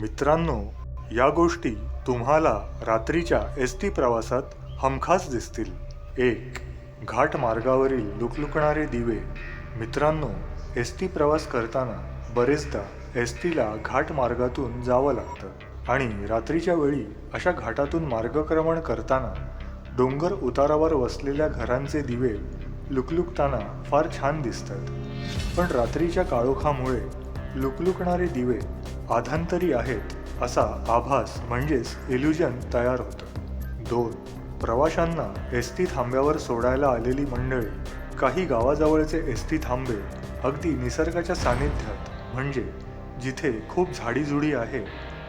मित्रांनो या गोष्टी तुम्हाला रात्रीच्या एस टी प्रवासात हमखास दिसतील. एक घाट मार्गावरील लुकलुकणारे दिवे. मित्रांनो एस टी प्रवास करताना बरेचदा एस टीला घाट मार्गातून जावं लागतं आणि रात्रीच्या वेळी अशा घाटातून मार्गक्रमण करताना डोंगर उतारावर वसलेल्या घरांचे दिवे लुकलुकताना फार छान दिसतात. पण रात्रीच्या काळोखामुळे लुकलुकणारे दिवे आधांतरी आहेत असा आभास म्हणजेच इल्युजन तयार होतं. दोन प्रवाशांना एस टी थांब्यावर सोडायला आलेली मंडळी काही गावाजवळचे एस टी थांबे अगदी निसर्गाच्या सानिध्यात म्हणजे जिथे खूप झाडीझुडी आहे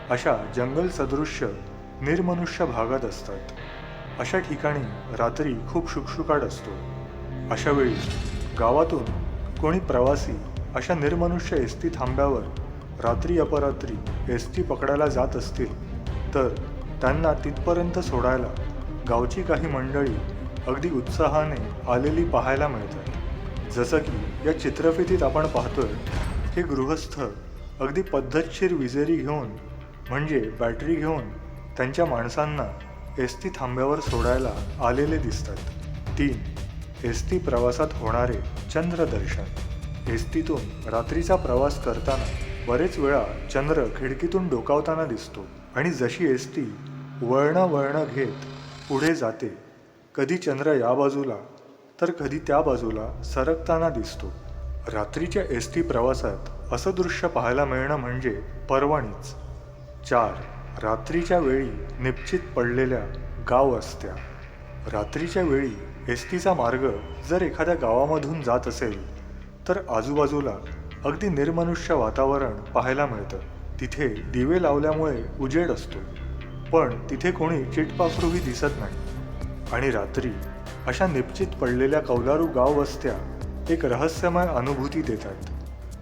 अशा जंगल सदृश्य निर्मनुष्य भागात असतात. अशा ठिकाणी रात्री खूप शुकशुकाट असतो. अशावेळी गावातून कोणी प्रवासी अशा निर्मनुष्य एस टी थांब्यावर रात्री अपरात्री एस टी पकडायला जात असतील तर त्यांना तिथपर्यंत सोडायला गावची काही मंडळी अगदी उत्साहाने आलेली पाहायला मिळतात. जसं की या चित्रफितीत आपण पाहतोय हे गृहस्थ अगदी पद्धतशीर विजेरी घेऊन म्हणजे बॅटरी घेऊन त्यांच्या माणसांना एस टी थांब्यावर सोडायला आलेले दिसतात. तीन एस टी प्रवासात होणारे चंद्रदर्शन. एस टीतून रात्रीचा प्रवास करताना बरेच वेळा चंद्र खिडकीतून डोकावताना दिसतो आणि जशी एस टी वळणं वळणं घेत पुढे जाते कधी चंद्र या बाजूला तर कधी त्या बाजूला सरकताना दिसतो. रात्रीच्या एस टी प्रवासात असं दृश्य पाहायला मिळणं म्हणजे परवानीच चार रात्रीच्या वेळी निश्चित पडलेल्या गाव असत्या. रात्रीच्या वेळी एस टीचा मार्ग जर एखाद्या गावामधून जात असेल तर आजूबाजूला अगदी निर्मनुष्य वातावरण पाहायला मिळतं. तिथे दिवे लावल्यामुळे उजेड असतो. पण तिथे कोणी चिटपाखरूही दिसत नाही. आणि रात्री अशा निश्चित पडलेल्या कौलारू गाव वस्त्या एक रहस्यमय अनुभूती देतात.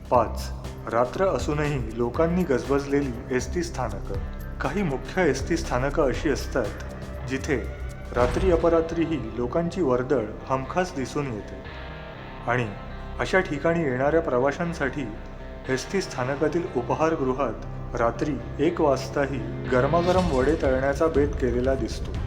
पाच रात्र असूनही लोकांनी गजबजलेली एस टी स्थानकं. काही मुख्य एस टी स्थानकं अशी असतात जिथे रात्री अपरात्रीही लोकांची वर्दळ हमखास दिसून येते. आणि अशा ठिकाणी येणाऱ्या प्रवाशांसाठी एस टी स्थानकातील उपहारगृहात रात्री एक वाजताही गरमागरम वडे तळण्याचा बेत केलेला दिसतो.